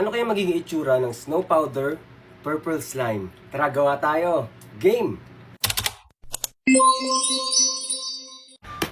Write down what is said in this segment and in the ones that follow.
Ano kaya magiging itsura ng snow powder, purple slime? Tara, gawa tayo! Game!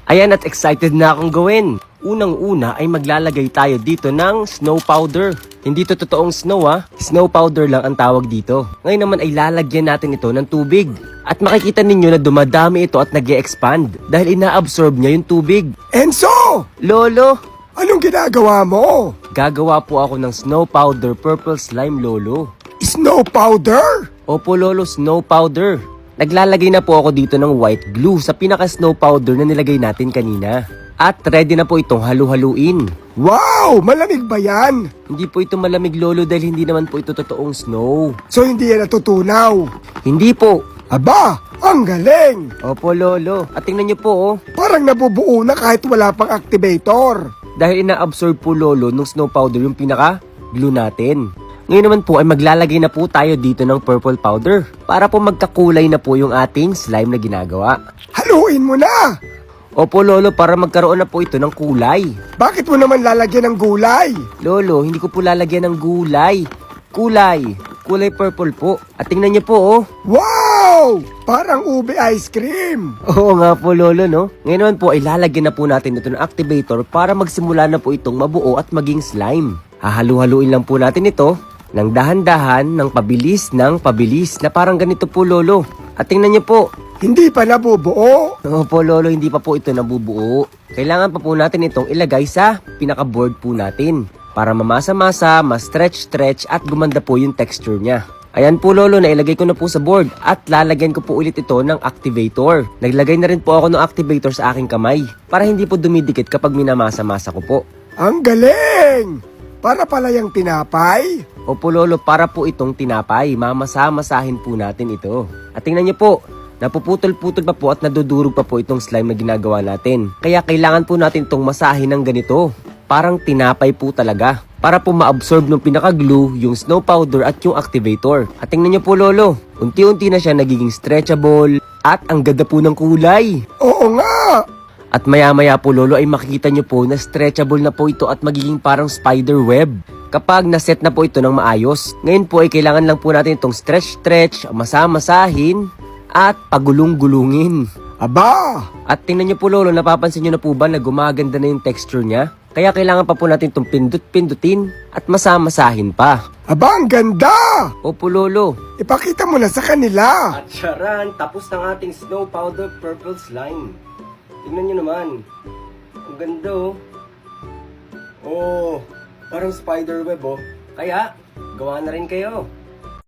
Ayan at excited na akong gawin. Unang-una ay maglalagay tayo dito ng snow powder. Hindi to totoong snow ha, snow powder lang ang tawag dito. Ngayon naman ay lalagyan natin ito ng tubig. At makikita ninyo na dumadami ito at nag expand dahil ina-absorb niya yung tubig. Enzo! Lolo, Anong ginagawa mo? gagawa po ako ng snow powder purple slime lolo. Snow powder? Opo lolo, snow powder. Naglalagay na po ako dito ng white glue sa pinaka snow powder na nilagay natin kanina. At ready na po itong halu-haluin. Wow! Malamig ba yan? Hindi po ito malamig lolo dahil hindi naman po ito totoong snow. So hindi yan natutunaw? Hindi po. Aba! Ang galing! Opo lolo. At tingnan niyo po oh. Parang nabubuo na kahit wala pang activator. Dahil ina-absorb po lolo nung snow powder yung pinaka glue natin. Ngayon naman po ay maglalagay na po tayo dito ng purple powder para po magkakulay na po yung ating slime na ginagawa. Haluin mo na! Opo lolo para magkaroon na po ito ng kulay. Bakit mo naman lalagyan ng gulay? Lolo, hindi ko po lalagyan ng gulay. Kulay. Kulay purple po. At tingnan niyo po oh. Wow! Parang ube ice cream. Oo nga po lolo no. Ngayon naman po ay lalagyan na po natin ito ng activator para magsimula na po itong mabuo at maging slime. Hahalu-haluin lang po natin ito ng dahan-dahan, ng pabilis, ng pabilis na parang ganito po lolo. At tingnan niyo po. Hindi pa nabubuo. Opo lolo, hindi pa po ito nabubuo. Kailangan pa po natin itong ilagay sa pinaka-board po natin. Para mamasa-masa, ma-stretch-stretch at gumanda po yung texture niya. Ayan po lolo, nailagay ko na po sa board at lalagyan ko po ulit ito ng activator. Naglagay na rin po ako ng activator sa aking kamay para hindi po dumidikit kapag minamasa-masa ko po. Ang galing! Para pala yung tinapay. Opo lolo, para po itong tinapay, mamasa-masahin po natin ito. At tingnan niyo po, napuputol-putol pa po at nadudurog pa po itong slime na ginagawa natin. Kaya kailangan po natin itong masahin ng ganito. Parang tinapay po talaga. Para po ma-absorb ng pinaka-glue, yung snow powder at yung activator. At tingnan niyo po lolo, unti-unti na siya nagiging stretchable at ang ganda po ng kulay. Oo nga! At maya-maya po lolo ay makikita nyo po na stretchable na po ito at magiging parang spider web. Kapag naset na po ito ng maayos. Ngayon po ay kailangan lang po natin itong stretch-stretch, masamasahin, at pagulong-gulungin. Aba! At tingnan nyo po lolo, napapansin nyo na po ba na gumaganda na yung texture niya? Kaya kailangan pa po natin itong pindut-pindutin at masamasahin pa. Aba, ang ganda! Opo lolo. Ipakita mo na sa kanila. At charan, tapos ng ating snow powder purple slime. Tingnan nyo naman. Ang ganda oh. Oh, parang spider web oh. Kaya, gawa na rin kayo.